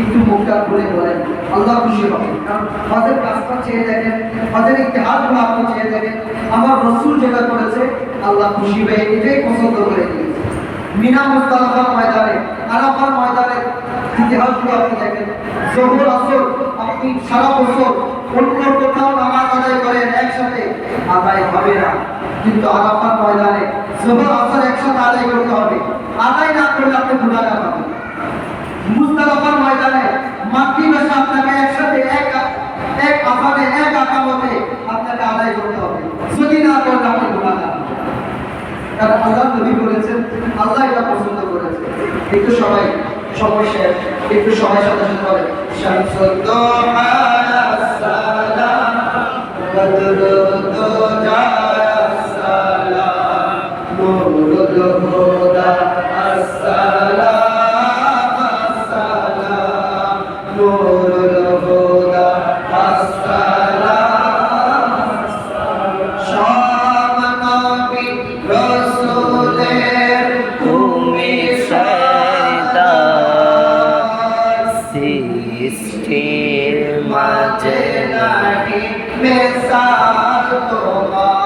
একটু মুখটা খুলে আল্লাহ খুশি হবে কারণ হজের চেয়ে দেখেন হজের ইতিহাসগুলো আপনি আমার রসুল যেটা করেছে আল্লাহ খুশি হয়ে এটাই পছন্দ করে দিয়েছে। মিনা মুস্তালাফার ময়দানে, আরাফার ময়দানে ইতিহাসগুলো আপনি দেখেন জহুর আসর, আপনি সারা বছর অন্য কোথাও নামাজ আদায় করেন একসাথে আদায় হবে না। কিন্তু আরাফার ময়দানে জহুর আসর একসাথে আদায় করতে হবে। আদায় না করলে আপনি গুণাগার হবেন মুস্তালাফার ময়দানে মাতৃভাষা আপনাকে একসাথে এক এক আফানে, এক আকামতে আপনাকে আদায় করতে হবে। যদি না করলে আপনি গুণাগার। কারণ আল্লাহ নবী বলেছেন আল্লাহ এটা পছন্দ করেছে একটু সবাই সময় শেষ একটু সবাই সাথে সাথে বলে শামসুদ্দোহা মাঝে নাহি মেসাল তোমার।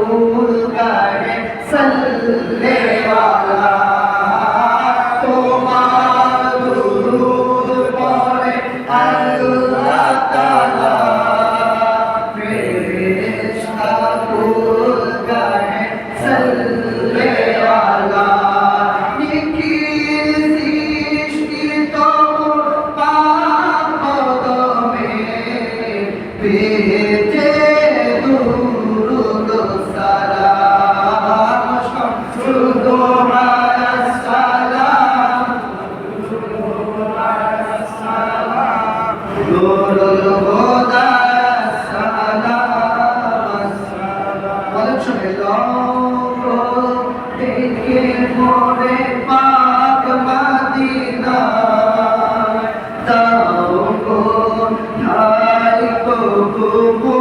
റസൂൽ കാരെ സല്ലേവാ চলে দেখে মনে পাক মাদিনা। তাও গো ঠাই কবু